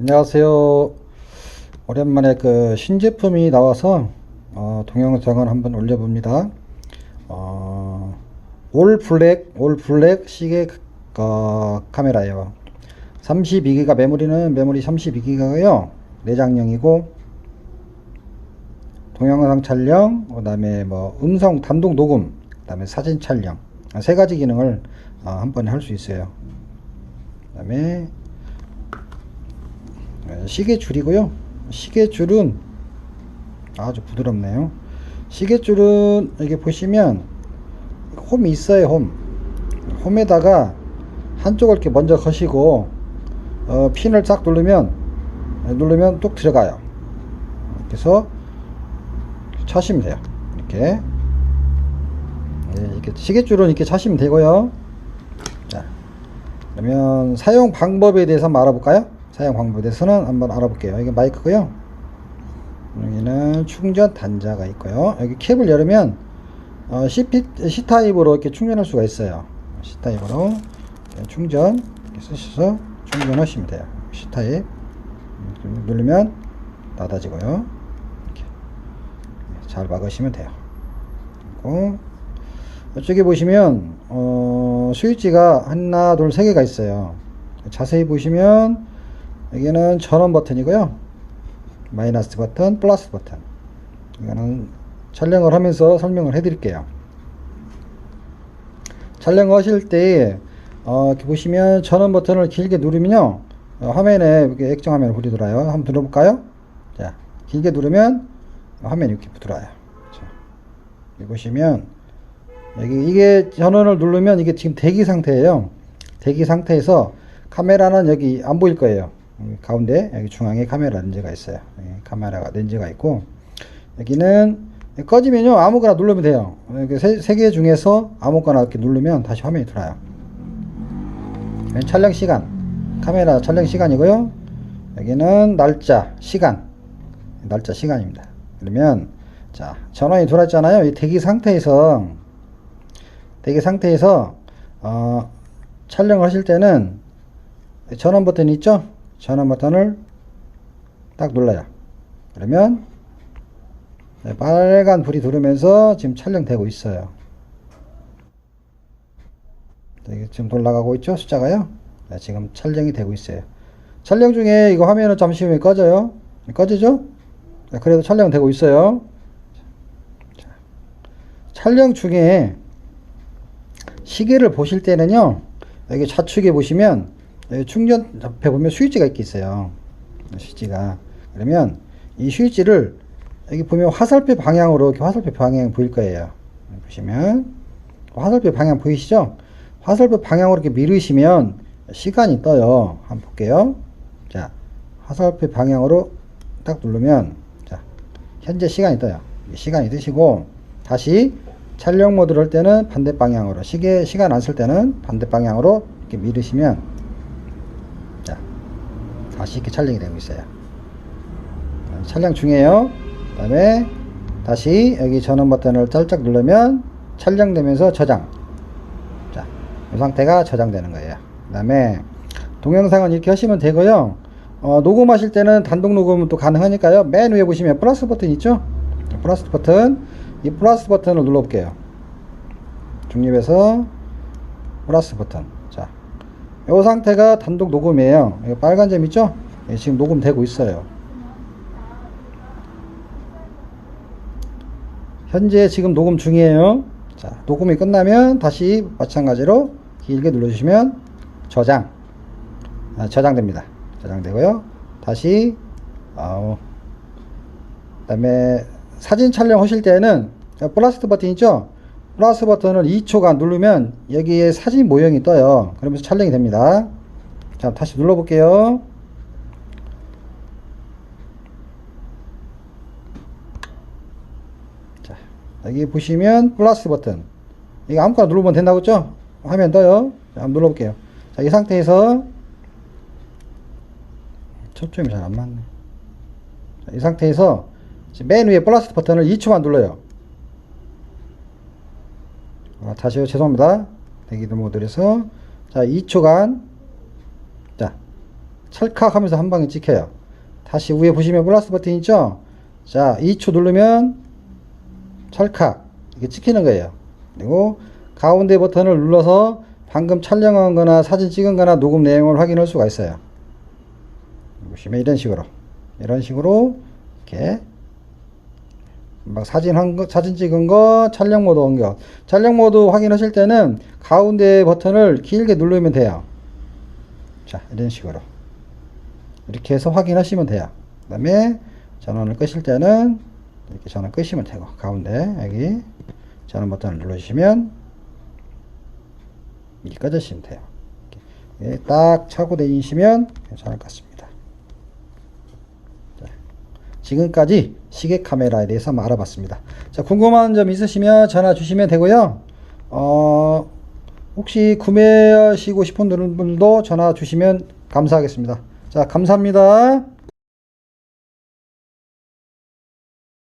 안녕하세요. 오랜만에 그 신제품이 나와서 어, 동영상을 한번 올려봅니다. 어, 올 블랙, 올 블랙 시계 어, 카메라예요. 32기가 메모리는 메모리 32기가고요. 내장형이고 동영상 촬영, 그 다음에 뭐 음성 단독 녹음, 그 다음에 사진 촬영 아, 세 가지 기능을 어, 한 번에 할 수 있어요. 그 다음에 네, 시계줄이고요. 시계줄은 아주 부드럽네요. 시계줄은 여기 보시면 홈이 있어요. 홈. 홈에다가 한쪽을 이렇게 먼저 거시고 어, 핀을 쫙 누르면 누르면 뚝 들어가요. 그래서 차시면 돼요. 이렇게 네, 이렇게 시계줄은 이렇게 차시면 되고요. 자, 그러면 사용 방법에 대해서 한번 알아볼까요? 사용 방법에 대해서는 한번 알아볼게요. 이게 마이크고요. 여기는 충전 단자가 있고요. 여기 캡을 열으면 어, CP, C타입으로 이렇게 충전할 수가 있어요. C타입으로 충전 쓰셔서 충전하시면 돼요. C타입 음, 누르면 닫아지고요. 이렇게 잘 막으시면 돼요. 그리고 이쪽에 보시면 어, 스위치가 하나, 둘, 세 개가 있어요. 자세히 보시면 여기는 전원 버튼이고요. 마이너스 버튼, 플러스 버튼. 이거는 촬영을 하면서 설명을 해 드릴게요. 촬영하실 때 어, 이렇게 보시면 전원 버튼을 길게 누르면요 어, 화면에 이렇게 액정 화면을 들어요. 한번 들어볼까요? 자, 길게 누르면 화면이 이렇게 들어와요. 자, 여기 보시면 여기 이게 전원을 누르면 이게 지금 대기 상태예요. 대기 상태에서 카메라는 여기 안 보일 거예요. 여기 가운데 여기 중앙에 카메라 렌즈가 있어요. 여기 카메라가 렌즈가 있고 여기는 꺼지면요 아무거나 누르면 돼요. 세 개 중에서 아무거나 이렇게 누르면 다시 화면이 들어와요. 촬영 시간 카메라 촬영 시간이고요. 여기는 날짜 시간 날짜 시간입니다. 그러면 자 전원이 들어왔잖아요. 이 대기 상태에서 대기 상태에서 어, 촬영을 하실 때는 전원 버튼이 있죠? 전원 버튼을 딱 눌러요. 그러면 네, 빨간 불이 들어오면서 지금 촬영되고 있어요. 네, 지금 돌아가고 있죠? 숫자가요? 네, 지금 촬영이 되고 있어요. 촬영 중에 이거 화면은 잠시 후에 꺼져요. 꺼지죠? 네, 그래도 촬영되고 있어요. 자, 촬영 중에 시계를 보실 때는요, 여기 좌측에 보시면 충전 옆에 보면 스위치가 있게 있어요. 스위치가. 그러면 이 스위치를 여기 보면 화살표 방향으로 이렇게 화살표 방향 보일 거예요. 보시면 화살표 방향 보이시죠? 화살표 방향으로 이렇게 밀으시면 시간이 떠요. 한번 볼게요. 자, 화살표 방향으로 딱 누르면 자, 현재 시간이 떠요. 시간이 뜨시고 다시 촬영 모드를 할 때는 반대 방향으로 시계 시간 안 쓸 때는 반대 방향으로 이렇게 밀으시면 자 이렇게 촬영이 되고 있어요. 촬영 중이에요. 그 다음에 다시 여기 전원 버튼을 살짝 누르면 촬영되면서 저장. 자, 이 상태가 저장되는 거예요. 그 다음에 동영상은 이렇게 하시면 되고요. 어, 녹음하실 때는 단독 녹음은 또 가능하니까요. 맨 위에 보시면 플러스 버튼 있죠? 플러스 버튼 이 플러스 버튼을 눌러 볼게요. 중립에서 플러스 버튼. 자, 이 상태가 단독 녹음이에요. 이 빨간 점 있죠? 예, 지금 녹음되고 있어요. 현재 지금 녹음 중이에요. 자, 녹음이 끝나면 다시 마찬가지로 길게 눌러주시면 저장. 아, 저장됩니다. 저장되고요. 다시, 어, 그 다음에 사진 촬영 하실 때는 플러스 버튼 있죠? 플러스 버튼을 2초간 누르면 여기에 사진 모형이 떠요. 그러면서 촬영이 됩니다. 자, 다시 눌러 볼게요. 자, 여기 보시면 플러스 버튼. 이거 아무거나 누르면 된다고 했죠? 화면 떠요. 자, 한번 눌러 볼게요. 자, 이 상태에서 초점이 잘 안 맞네. 자, 이 상태에서 맨 위에 플러스 버튼을 2초만 눌러요. 아, 다시요. 죄송합니다. 대기도 모드에서 자, 2초간 자, 찰칵 하면서 한 방에 찍혀요. 다시 위에 보시면 플러스 버튼 있죠? 자, 2초 누르면 찰칵 이게 찍히는 거예요. 그리고 가운데 버튼을 눌러서 방금 촬영한 거나 사진 찍은 거나 녹음 내용을 확인할 수가 있어요. 보시면 이런 식으로 이런 식으로 이렇게 막 사진 한 거, 사진 찍은 거, 촬영 모드 온 거. 촬영 모드 확인하실 때는 가운데 버튼을 길게 누르면 돼요. 자, 이런 식으로. 이렇게 해서 확인하시면 돼요. 그 다음에 전원을 끄실 때는 이렇게 전원 끄시면 되고, 가운데 여기 전원 버튼을 눌러주시면 이렇게 꺼주시면 돼요. 이렇게 딱 차고 다니시면 것 같습니다. 지금까지 시계 카메라에 대해서 한번 알아봤습니다. 자, 궁금한 점 있으시면 전화 주시면 되고요. 어, 혹시 구매하시고 싶은 분들도 전화 주시면 감사하겠습니다. 자, 감사합니다.